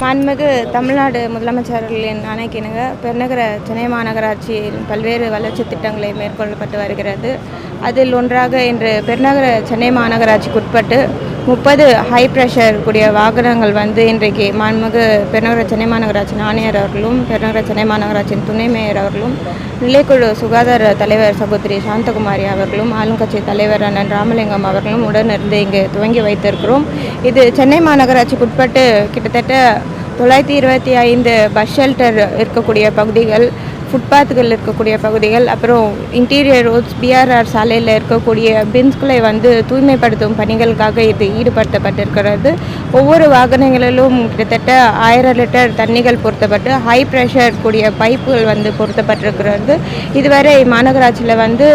மாண்புமிகு தமிழ்நாடு முதலமைச்சர்களின் ஆணைக்கிணங்க பெருநகர சென்னை மாநகராட்சியில் பல்வேறு வளர்ச்சி திட்டங்களை மேற்கொள்ளப்பட்டு வருகிறது. அதில் ஒன்றாக இன்று பெருநகர சென்னை மாநகராட்சிக்குட்பட்டு முப்பது ஹை ப்ரெஷர் கூடிய வாகனங்கள் வந்து இன்றைக்கு மாண்புமிகு பெருநகர சென்னை மாநகராட்சியின் ஆணையர் அவர்களும் பெருநகர சென்னை மாநகராட்சியின் துணை மேயர் அவர்களும் நிலைக்குழு சுகாதார தலைவர் சகோதரி சாந்தகுமாரி அவர்களும் ஆளுங்கட்சி தலைவர் அண்ணன் ராமலிங்கம் அவர்களும் உடனிருந்து இங்கு துவங்கி வைத்திருக்கிறோம். இது சென்னை மாநகராட்சிக்கு உட்பட்டு கிட்டத்தட்ட தொள்ளாயிரத்தி இருபத்தி ஐந்து பஸ் ஷெல்டர் இருக்கக்கூடிய பகுதிகள். ஃபுட்பாத்துகள் இருக்கக்கூடிய பகுதிகள் அப்புறம் இன்டீரியர் ரோட்ஸ் பிஆர்ஆர் சாலையில் இருக்கக்கூடிய பின்ஸ்களை வந்து தூய்மைப்படுத்தும் பணிகளுக்காக இது ஈடுபடுத்தப்பட்டிருக்கிறது. ஒவ்வொரு வாகனங்களிலும் கிட்டத்தட்ட ஆயிரம் லிட்டர் தண்ணிகள் பொருத்தப்பட்டு ஹை ப்ரெஷர் கூடிய பைப்புகள் வந்து பொருத்தப்பட்டிருக்கிறது. இதுவரை மாநகராட்சியில் வந்து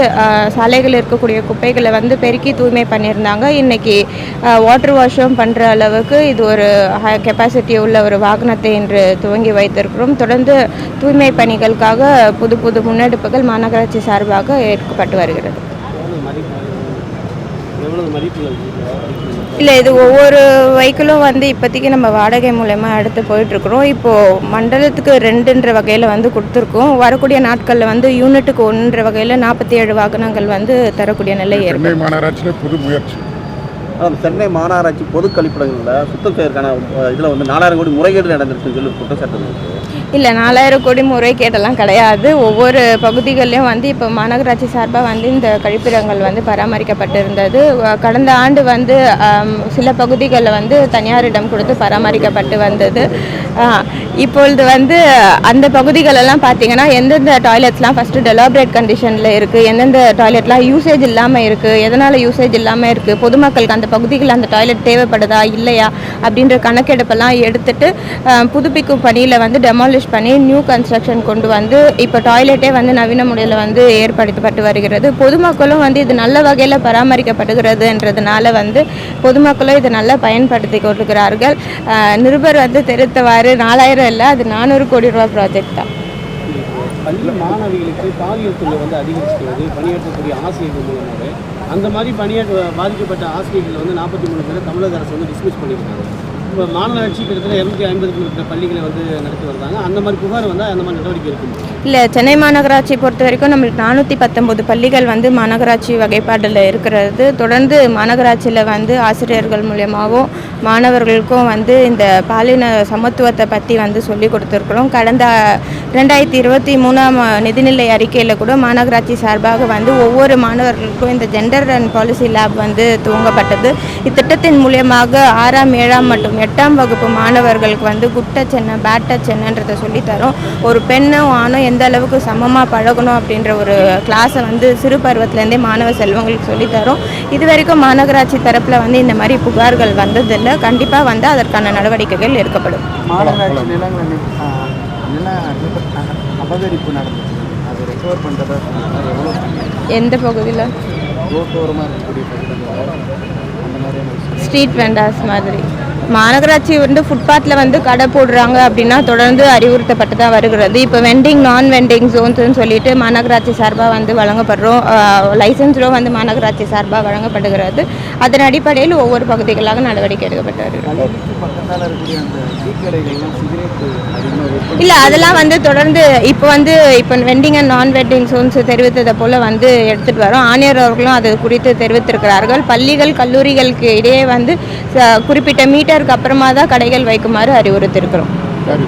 சாலைகளில் இருக்கக்கூடிய குப்பைகளை வந்து பெருக்கி தூய்மை பண்ணியிருந்தாங்க. இன்றைக்கி வாட்டர் வாஷும் பண்ணுற அளவுக்கு இது ஒரு கெப்பாசிட்டி உள்ள ஒரு வாகனத்தை இன்று துவங்கி வைத்திருக்கிறோம். தொடர்ந்து தூய்மை பணிகளுக்காக புது புது முன்னெடுப்புகள் மாநகராட்சி சார்பாக ஏற்கப்பட்டு வருகிறது. இல்லை இது ஒவ்வொரு வெஹிக்கிளும் வந்து இப்போதைக்கு நம்ம வாடகை மூலயமா எடுத்து போயிட்டுருக்குறோம். இப்போது மண்டலத்துக்கு ரெண்டுன்ற வகையில் வந்து கொடுத்துருக்கோம். வரக்கூடிய நாட்களில் வந்து யூனிட்டுக்கு ஒன்றுன்ற வகையில் நாற்பத்தி ஏழு வாகனங்கள் வந்து தரக்கூடிய நிலை ஏற்படும் மாநகராட்சியில் புது முயற்சி. அதாவது சென்னை மாநகராட்சி பொது கழிப்பிடங்களில் சுத்தம் செய்வதற்கான இதில் வந்து நாலாயிரம் கோடி முறைகேடு நடந்திருக்குன்னு சொல்லி குற்றச்சாட்டு இல்லை நாலாயிரம் கோடி முறைகேடெல்லாம் கிடையாது. ஒவ்வொரு பகுதிகளிலும் வந்து இப்போ மாநகராட்சி சார்பாக வந்து இந்த கழிப்பிடங்கள் வந்து பராமரிக்கப்பட்டிருந்தது. கடந்த ஆண்டு வந்து சில பகுதிகளில் வந்து தனியாரிடம் கொடுத்து பராமரிக்கப்பட்டு வந்தது. இப்பொழுது வந்து அந்த பகுதிகளெல்லாம் பார்த்தீங்கன்னா எந்தெந்த டாய்லெட்ஸ்லாம் ஃபஸ்ட்டு டெலாபரேட் கண்டிஷனில் இருக்குது எந்தெந்த டாய்லெட்லாம் யூசேஜ் இல்லாமல் இருக்குது எதனால் யூசேஜ் இல்லாமல் இருக்குது பொதுமக்களுக்கு அந்த பகுதிகளில் அந்த டாய்லெட் தேவைப்படுதா இல்லையா அப்படின்ற கணக்கெடுப்பெல்லாம் எடுத்துட்டு புதுப்பிக்கும் பணியில் வந்து டெமாலிஷ் பண்ணி நியூ கன்ஸ்ட்ரக்ஷன் கொண்டு வந்து இப்போ டாய்லெட்டே வந்து நவீன முறையில் வந்து ஏற்படுத்தப்பட்டு வருகிறது. பொதுமக்களும் வந்து இது நல்ல வகையில் பராமரிக்கப்படுகிறதுன்றதுனால வந்து பொதுமக்களும் இதை நல்லா பயன்படுத்தி கொள்கிறார்கள் நிருபர் வந்து தெரிவித்தவாறு நாலாயிரம் இல்லை அது நானூறு கோடி ரூபா ப்ராஜெக்ட் தான். பள்ளி மாணவிகளுக்கு பாலியல் தொழில் வந்து அதிகரிச்சுட்டு வருது. பணியாற்றக்கூடிய ஆசிரியர்கள் மூலமாக அந்த மாதிரி பணியாற்ற பாதிக்கப்பட்ட ஆசிரியர்கள் வந்து நாற்பத்தி மூணு பேரை தமிழக அரசு வந்து டிஸ்மிஸ் பண்ணியிருக்காங்க. இப்போ மாநகராட்சி கிட்டத்தட்ட இரநூத்தி ஐம்பதுக்கு இருக்கிற பள்ளிகளை வந்து நடத்தி வருவாங்க. அந்த மாதிரி புகார் வந்தால் அந்த மாதிரி நடவடிக்கை இருக்கும் இல்லை சென்னை மாநகராட்சி பொறுத்த வரைக்கும் நம்மளுக்கு நானூற்றி பத்தொம்போது பள்ளிகள் வந்து மாநகராட்சி வகைப்பாட்டில் இருக்கிறது. தொடர்ந்து மாநகராட்சியில் வந்து ஆசிரியர்கள் மூலியமாகவும் மாணவர்களுக்கும் வந்து இந்த பாலின சமத்துவத்தை பற்றி வந்து சொல்லி கொடுத்துருக்குறோம். கடந்த ரெண்டாயிரத்தி இருபத்தி மூணாம் நிதிநிலை அறிக்கையில் கூட மாநகராட்சி சார்பாக வந்து ஒவ்வொரு மாணவர்களுக்கும் இந்த ஜெண்டர் அண்ட் பாலிசி லேப் வந்து துவங்கப்பட்டது. இத்திட்டத்தின் மூலியமாக ஆறாம் ஏழாம் மற்றும் எட்டாம் வகுப்பு மாணவர்களுக்கு வந்து குட்ட சென்னை பேட்ட சென்னைன்றதை சொல்லித்தரோம் ஒரு பெண்ணும் ஆணும் எந்த அளவுக்கு சமமாக பழகணும் அப்படின்ற ஒரு கிளாஸை வந்து சிறு பருவத்திலேருந்தே மாணவ செல்வங்களுக்கு சொல்லித்தரோம் இது வரைக்கும் மாநகராட்சி தரப்பில் வந்து இந்த மாதிரி புகார்கள் வந்ததில்லை. கண்டிப்பாக வந்து அதற்கான நடவடிக்கைகள் எடுக்கப்படும். மாநகராட்சி நிலங்களை நி- ஆ, நில நிப- அபகரிப்பு நடந்துச்சு. அது ரெக்கவர் பண்ணுறதா சொன்னாங்க. எவ்வளோ எந்த பகுதியில்? ரோட்டோரமாக இருக்கக்கூடிய பகுதிகள் அந்த மாதிரியான விஷயம். ஸ்ட்ரீட் வெண்டார்ஸ் மாதிரி. மாநகராட்சி வந்து ஃபுட்பாத்தில் வந்து கடை போடுறாங்க அப்படின்னா தொடர்ந்து அறிவுறுத்தப்பட்டு தான் வருகிறது. இப்போ வெண்டிங் நான் வெண்டிங் ஜோன்ஸ்னு சொல்லிட்டு மாநகராட்சி சார்பாக வந்து வழங்கப்படுறோம். லைசன்ஸும் வந்து மாநகராட்சி சார்பாக வழங்கப்படுகிறது. அதன் அடிப்படையில் ஒவ்வொரு பகுதிகளாக நடவடிக்கை எடுக்கப்பட்டு வருகிறது இல்லை அதெல்லாம் வந்து தொடர்ந்து இப்போ வந்து இப்போ வெண்டிங் அண்ட் நான் வெட்டிங் சோன்ஸ் தெரிவித்ததை போல் வந்து எடுத்துகிட்டு வரோம். ஆணையர் அவர்களும் அது குறித்து தெரிவித்திருக்கிறார்கள். பள்ளிகள் கல்லூரிகளுக்கு இடையே வந்து குறிப்பிட்ட மீட்டருக்கு அப்புறமா தான் கடைகள் வைக்குமாறு அறிவுறுத்திருக்கிறோம் சரி